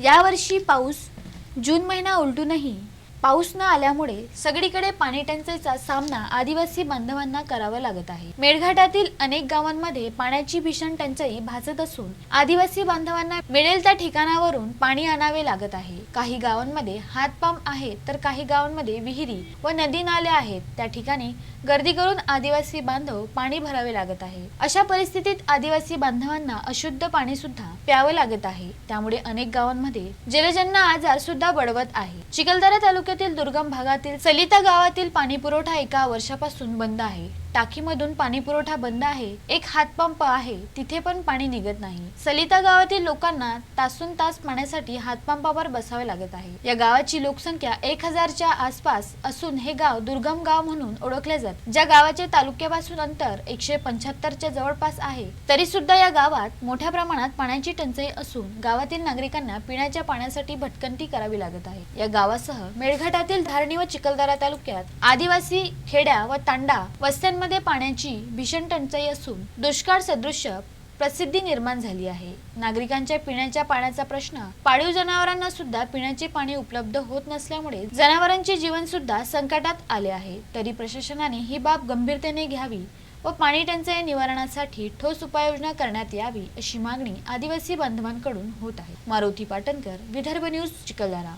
यावर्षी पाऊस जून महिना उलटूनही पाऊस न आल्यामुळे सगळीकडे पाणी टंचाईचा सामना आदिवासी बांधवांना करावा लागत आहे. मेळघाटातील अनेक गावांमध्ये पाण्याची भीषण टंचाई भासत असून आदिवासी बांधवांना मिळेल त्या ठिकाणावरून पाणी आणावे लागत आहे. काही गावांमध्ये हातपंप आहेत तर काही गावांमध्ये विहिरी व नदी नाले आहेत. त्या ठिकाणी गर्दी करून आदिवासी बांधव पाणी भरावे लागत आहे. अशा परिस्थितीत आदिवासी बांधवांना अशुद्ध पाणी सुद्धा प्यावं लागत आहे. त्यामुळे अनेक गावांमध्ये जलजन्य आजार सुद्धा बळवत आहे. चिखलदरा तालुक्यातील दुर्गम भागातील सलिता गावातील पाणी पुरवठा एका वर्षापासून बंद आहे. टाकीमधून पाणी पुरवठा बंद आहे एक हातपंप आहे तिथे पण पाणी निघत नाही. सलिता गावातील लोकांना तासून तास पाण्यासाठी हातपंपावर बसावे लागत आहे. या गावाची लोकसंख्या एक हजारच्या आसपास असून हे गाव दुर्गम गाव म्हणून ओळखले जात. ज्या गावाचे तालुक्यापासून अंतर एकशे पंच्याहत्तरच्या जवळपास आहे तरी सुद्धा या गावात मोठ्या प्रमाणात पाण्याची टंचाई असून गावातील नागरिकांना पिण्याच्या पाण्यासाठी भटकंती करावी लागत आहे. या गावासह मेळघाटातील धारणी व चिखलदरा तालुक्यात आदिवासी खेड्या व तांडा वस्त्यांमध्ये पाण्याची भीषण टंचाई असून दुष्काळ सदृश्य प्रसिद्धी निर्माण झाली आहे. नागरिकांच्या पिण्याच्या पाण्याचा प्रश्न पाळीव जनावरांना सुद्धा पिण्याचे पाणी उपलब्ध होत नसल्यामुळे जनावरांचे जीवन सुद्धा संकटात आले आहे. तरी प्रशासनाने ही बाब गंभीरतेने घ्यावी व पाणी टंचाई निवारणासाठी ठोस उपाययोजना करण्यात यावी अशी मागणी आदिवासी बांधवांकडून होत आहे. मारुती पाटणकर विदर्भ न्यूज चिखलदरा.